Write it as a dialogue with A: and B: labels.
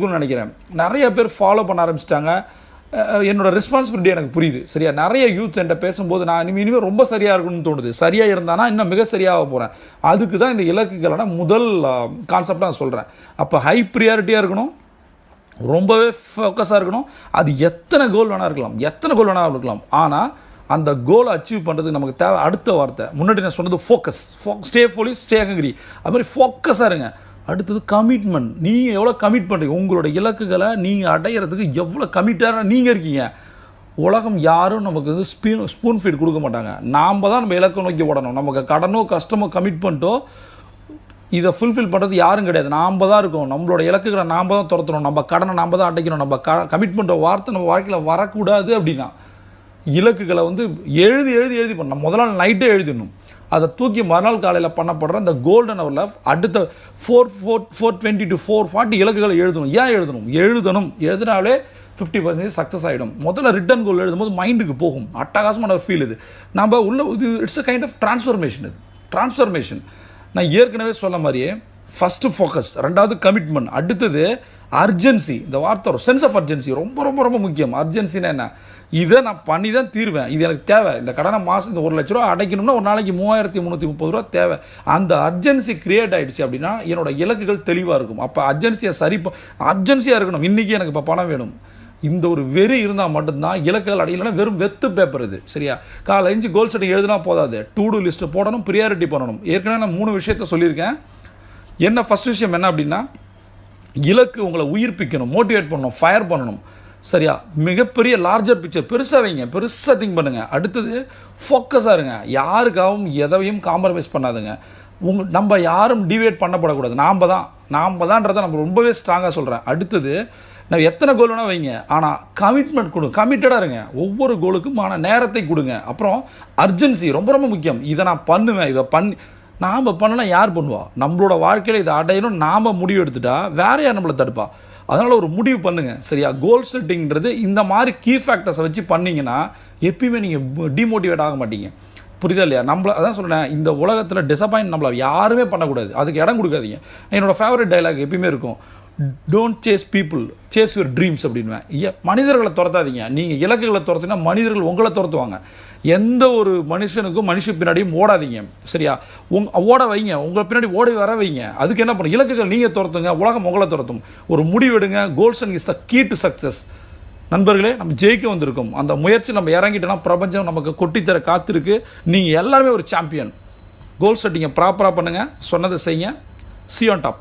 A: நினைக்கிறேன். நிறைய பேர் ஃபாலோ பண்ண ஆரம்பிச்சிட்டாங்க. என்னோடய ரெஸ்பான்சிபிலிட்டி எனக்கு புரியுது. சரியா? நிறைய யூத் என்கிட்ட பேசும்போது நான் இனிமே இனிமேல் ரொம்ப சரியாக இருக்கணும்னு தோணுது. சரியாக இருந்தானா இன்னும் மிக சரியாக போகிறேன் அதுக்கு தான் இந்த இலக்குகளான முதல் கான்செப்ட் நான் சொல்கிறேன் அப்போ ஹை ப்ரியாரிட்டியாக இருக்கணும். ரொம்பவே ஃபோக்கஸாக இருக்கணும். அது எத்தனை கோல் வேணால் இருக்கலாம். எத்தனை கோல் வேணால் இருக்கலாம். ஆனால் அந்த கோலை அச்சீவ் பண்ணுறதுக்கு நமக்கு தேவை அடுத்த வார்த்தை. முன்னாடி நான் சொன்னது focus stay foolish stay hungry அது மாதிரி ஃபோக்கஸாக இருங்க. அடுத்தது கமிட்மெண்ட் நீங்கள் எவ்வளோ கமிட் பண்ணுறீங்க உங்களோட இலக்குகளை நீங்கள் அடையிறதுக்கு எவ்வளோ கமிட்டாக நீங்கள் இருக்கீங்க? உலகம் யாரும் நமக்கு வந்து ஸ்பீன் ஸ்பூன் ஃபீட் கொடுக்க மாட்டாங்க. நாம் தான் நம்ம இலக்கை நோக்கி ஓடணும். நமக்கு கடனோ கஷ்டமோ கமிட்மெண்ட்டோ இதை ஃபுல்ஃபில் பண்ணுறது யாரும் கிடையாது. நாம் தான் இருக்கோம் நம்மளோட இலக்குகளை நாம் தான் துரத்தணும். நம்ம கடனை நாம் தான் அடைக்கணும். நம்ம க கமிட்மெண்ட்டை வார்த்தை நம்ம வாழ்க்கையில் வரக்கூடாது அப்படின்னா இலக்குகளை வந்து எழுதி எழுதி எழுதி பண்ணணும். முதல் நாள் நைட்டே எழுதிடணும். அதை தூக்கி மறுநாள் காலையில் பண்ணப்படுற அந்த கோல்டன் ஹவரில் அடுத்த four four four twenty two four forty இலக்குகளை எழுதணும். ஏன் எழுதணும்? எழுதணும். எழுதினாலே ஃபிஃப்டி பர்சன்டேஜ் சக்ஸஸ் ஆகிடும் முதல்ல ரிட்டன் கோல் எழுதும்போது மைண்டுக்கு போகும். அட்டகாசமான ஒரு ஃபீல் இது. நம்ம உள்ள இது it's a kind of transformation இது. ட்ரான்ஸ்ஃபர்மேஷன் நான் ஏற்கனவே சொன்ன மாதிரியே ஃபஸ்ட்டு ஃபோக்கஸ் ரெண்டாவது கமிட்மெண்ட் அடுத்தது அர்ஜென்சி இந்த வார்த்தை ஒரு சென்ஸ் ஆஃப் அர்ஜென்சி ரொம்ப ரொம்ப ரொம்ப முக்கியம். அர்ஜென்சினா என்ன? இதை நான் பண்ணி தான் தீர்வேன். இது எனக்கு தேவை. இந்த கடனை மாதம் இந்த ஒரு லட்ச ரூபா அடைக்கணும்னா ஒரு நாளைக்கு மூவாயிரத்தி முந்நூற்றி முப்பது ரூபா தேவை. அந்த அர்ஜென்சி கிரியேட் ஆகிடுச்சு அப்படின்னா என்னோட இலக்குகள் தெளிவாக இருக்கும். அப்போ அர்ஜென்சியை சரி அர்ஜென்சியாக இருக்கணும். இன்றைக்கி எனக்கு இப்போ பணம் வேணும். இந்த ஒரு வெறி இருந்தால் மட்டும்தான் இலக்குகள் அடையலைன்னா வெறும் வெத்து பேப்பர் இது. சரியா? காலை அஞ்சு கோல் செட்டிங் எழுதுனா போதாது. டூ டூ லிஸ்ட்டு போடணும் ப்ரியாரிட்டி பண்ணணும். ஏற்கனவே நான் மூணு விஷயத்த சொல்லியிருக்கேன். என்ன ஃபஸ்ட் விஷயம் என்ன அப்படின்னா இலக்கு உங்களை உயிர்ப்பிக்கணும் மோட்டிவேட் பண்ணணும் ஃபயர் பண்ணணும். சரியா? மிகப்பெரிய லார்ஜர் பிக்சர் பெருசாக வைங்க பெருசாக திங்க் பண்ணுங்கள் அடுத்தது ஃபோக்கஸாக இருங்க. யாருக்காகவும் எதையும் காம்ப்ரமைஸ் பண்ணாதுங்க. உங்க நம்ம யாரும் டிவேட் பண்ணப்படக்கூடாது. நாம் தான். நாம் தான்றதை நம்ம ரொம்பவே ஸ்ட்ராங்காக சொல்கிறேன் அடுத்தது நான் எத்தனை கோல் வேணால் வைங்க. ஆனால் கமிட்மெண்ட் கொடுங்க கமிட்டடாக இருங்க. ஒவ்வொரு கோலுக்கும் ஆனால் நேரத்தை கொடுங்க. அப்புறம் அர்ஜென்சி ரொம்ப ரொம்ப முக்கியம். இதை நான் பண்ணுவேன். இதை பண்ணி நாம் பண்ணலாம் யார் பண்ணுவா? நம்மளோட வாழ்க்கையில் இதை அடையணும் நாம் முடிவு எடுத்துட்டா வேற யார் நம்மளை தடுப்பா? அதனால் ஒரு முடிவு பண்ணுங்கள் சரியா? கோல் செட்டிங்கிறது இந்த மாதிரி கீ ஃபேக்டர்ஸை வச்சு பண்ணீங்கன்னா எப்பயுமே நீங்கள் டிமோட்டிவேட் ஆக மாட்டீங்க. புரியுதா இல்லையா? நம்மள அதான் சொன்னேன் இந்த உலகத்தில் டிசப்பாயின்ட் நம்மளை யாருமே பண்ணக்கூடாது. அதுக்கு இடம் கொடுக்காதீங்க. என்னோடய ஃபேவரட் டைலாக் எப்பயுமே இருக்கும். Don't chase people chase your dreams அப்படின்வேன் ஏ- மனிதர்களை துரத்தாதீங்க. நீங்கள் இலக்குகளை துரத்தினா மனிதர்கள் உங்களை துரத்துவாங்க. எந்த ஒரு மனுஷனுக்கும் மனுஷ பின்னாடியும் ஓடாதீங்க. சரியா? உங் ஓட வைங்க. உங்களை பின்னாடி ஓடி வர வைங்க. அதுக்கு என்ன பண்ணும் இலக்குகள் நீங்கள் துரத்துங்க உலகம் உங்களை துரத்தும். ஒரு முடிவெடுங்க goals and is the key to success நண்பர்களே நம்ம ஜெயிக்க வந்திருக்கோம். அந்த முயற்சி நம்ம இறங்கிட்டோன்னா பிரபஞ்சம் நமக்கு கொட்டித்தர காத்திருக்கு. நீங்கள் எல்லாருமே ஒரு சாம்பியன் கோல் செட்டிங்கை ப்ராப்பராக பண்ணுங்கள் சொன்னதை செய்யுங்க. C on top